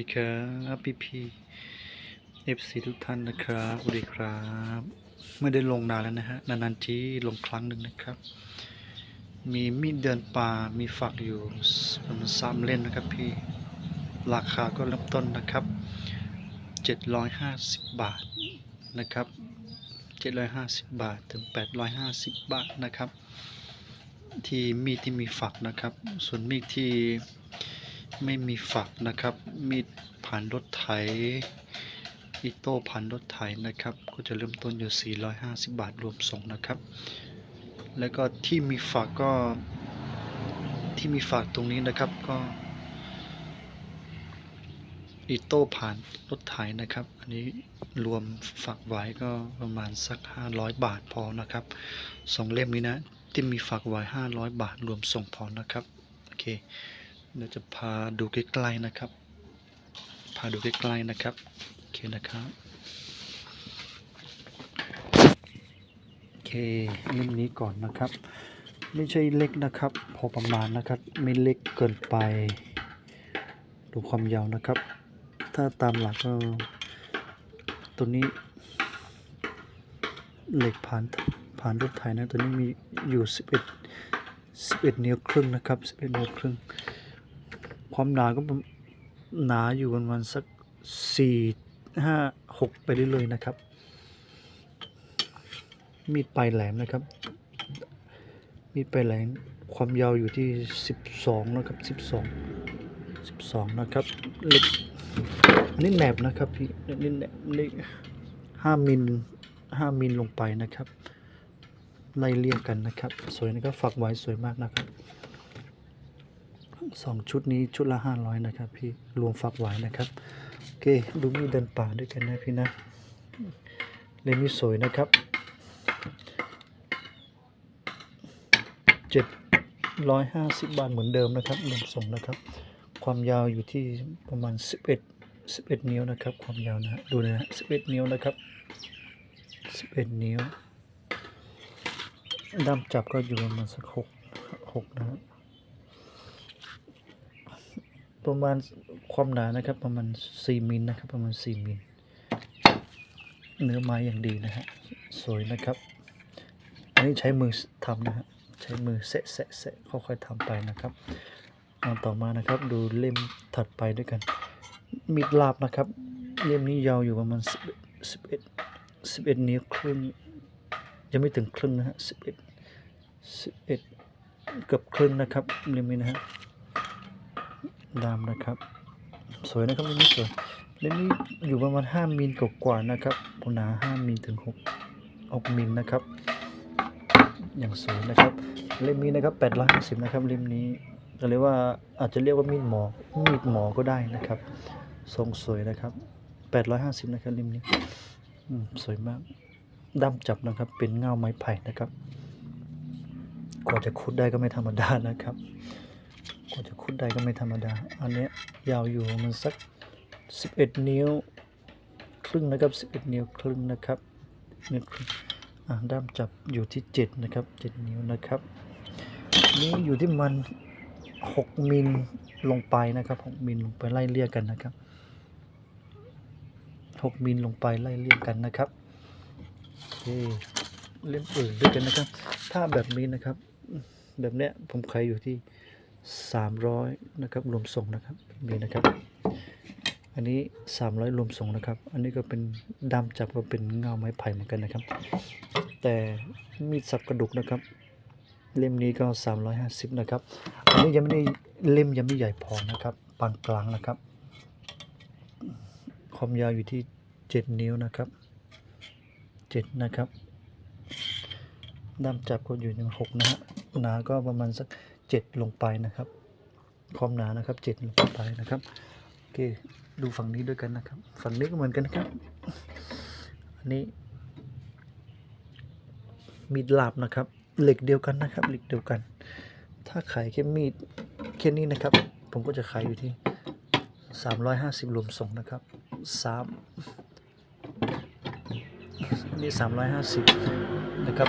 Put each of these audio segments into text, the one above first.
ดีครับพี่พีเอฟซีทุกท่านนะครับสวัสดีครับ ไม่ได้ลงนานแล้วนะฮะ นานๆทีลงครั้งหนึ่งนะครับ มีมีดเดินป่ามีฝักอยู่ประมาณสามเล่มนะครับพี่ ราคาก็เริ่มต้นนะครับ750บาทนะครับ750บาทถึง850บาทนะครับ ที่มีดที่มีฝักนะครับ ส่วนมีดที่ ไม่มีฝักนะครับ มีดผ่านรถไถอีโต้ผ่านรถไถนะครับ ก็จะเริ่มต้นอยู่ 450 บาทรวมส่งนะครับ แล้วก็ที่มีฝักก็ที่มีฝักตรงนี้นะครับก็อีโต้ผ่านรถไถนะครับ อันนี้รวมฝักไว้ก็ประมาณสัก 500 บาทพอนะครับสองเล่มนี้นะที่มีฝักไว้ 500 บาทรวมส่งพอนะครับโอเค เดี๋ยวจะพาดูใกล้ๆนะครับ พาดูใกล้ๆนะครับ โอเคนะครับ โอเคเล่มนี้ก่อนนะครับ ไม่ใช่เล็กนะครับ พอประมาณนะครับ ไม่เล็กเกินไป ดูความยาวนะครับ ถ้าตามหลักก็ตัวนี้เหล็กผ่านผ่านรถไถนะ ตัวนี้มีอยู่ 11 11 นิ้วครึ่งนะครับ 11 นิ้วครึ่ง ความหนาก็ประหนาอยู่ประมาณสัก4 5 6ไปเรื่อยๆนะครับ มีดปลายแหลมนะครับ มีดปลายแหลมความยาวอยู่ที่12นะครับ12 12นะครับเหล็กอันนี้แหนบนะครับพี่อันนี่แหนบนี่ห้ามิลห้ามิลลงไปนะครับไล่เรียงกันนะครับ สวยนะครับฝักไว้สวยมากนะครับ สองชุดนี้ชุดละห้าร้อยนะครับ พี่รวมฝักไว้นะครับโอเคดูมีเดินป่าด้วยกันนะพี่นะเล่มนี้สวยนะครับเจ็ดร้อยห้าสิบบาทเหมือนเดิมนะครับรวมส่งนะครับ ความยาวอยู่ที่ประมาณ11 11นิ้วนะครับ ความยาวนะฮะดูนะฮะ11นิ้วนะครับ11นิ้วด้ามจับก็อยู่ประมาณสัก6 6นะฮะ ประมาณความหนานะครับ ประมาณ 4มิลนะครับ ประมาณ 4มิลเนื้อไม้อย่างดีนะฮะสวยนะครับ อันนี้ใช้มือทำนะฮะใช้มือแสะแสะแสะค่อยๆทำไปนะครับเอาต่อมานะครับ ดูเล่มถัดไปด้วยกัน มีดลาบนะครับ เล่มนี้ยาวอยู่ประมาณ11 11 นิ้วครึ่งยังไม่ถึงครึ่งนะฮะ11 11เกือบครึ่งนะครับเล่มนี้นะฮะ ดามนะครับ สวยนะครับเล่มนี้สวยเล่มนี้อยู่ประมาณ5มิลกว่าๆนะครับหนา5มิลถึง6 6มิลนะครับ อย่างสวยนะครับเล่มนี้นะครับ850นะครับเล่มนี้ก็เรียกว่าอาจจะเรียกว่ามีดหมอมีดหมอก็ได้นะครับทรงสวยนะครับ850นะครับริมนี้อสวยมากด้ามจับนะครับ เป็นเงาไม้ไผ่นะครับกว่าจะคุดได้ก็ไม่ธรรมดานะครับุดได้ก็ไม่ธรรมดา อันนี้ยาวอยู่มันสัก 11 นิ้ว ครึ่งนะครับ 11 นิ้วครึ่งนะครับนิ้วครึ่งอ่าด้ามจับอยู่ที่ 7 นะครับ 7 นิ้วนะครับนี่อยู่ที่มัน 6 มิลลงไปนะครับ 6 มิลลงไปไล่เลี่ยกันนะครับ 6 มิลลงไปไล่เลี่ยกันนะครับโอเคเล่มอื่นด้วยกันนะครับ ถ้าแบบนี้นะครับ แบบเนี้ยผมขายอยู่ที่ 300นะครับรวมส่งนะครับมีนะครับ อันนี้ 300 รวมส่งนะครับ อันนี้ก็เป็นดำจับก็เป็นเงาไม้ไผ่เหมือนกันนะครับ แต่มีดสับกระดูกนะครับ เล่มนี้ก็ 350 นะครับ อันนี้ยังไม่ได้เล่มยังไม่ใหญ่พอนะครับปานกลางนะครับ ความยาวอยู่ที่ 7 นิ้วนะครับ 7 นะครับด้ามจับก็อยู่ใน6นะฮะหนาก็ประมาณสัก 7 ลงไปนะครับ ความหนานะครับ 7 ลงไปนะครับโอเคดูฝั่งนี้ด้วยกันนะครับ ฝั่งนี้ก็เหมือนกันนะครับ อันนี้ มีดลาบนะครับ เหล็กเดียวกันนะครับ เหล็กเดียวกัน ถ้าขายแค่มีดแค่นี้นะครับ ผมก็จะขายอยู่ที่350รวมส่งนะครับ3นนี้350 นะครับ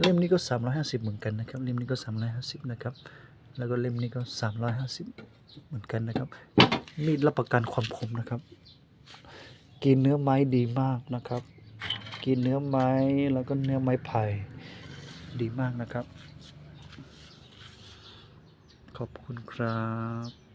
เล่มนี้ก็ 350 เหมือนกันนะครับ เล่มนี้ก็ 350 นะครับ แล้วก็เล่มนี้ก็ 350 เหมือนกันนะครับ มีดรับประกันความคมนะครับ กินเนื้อไม้ดีมากนะครับ กินเนื้อไม้แล้วก็เนื้อไม้ไผ่ดีมากนะครับ ขอบคุณครับ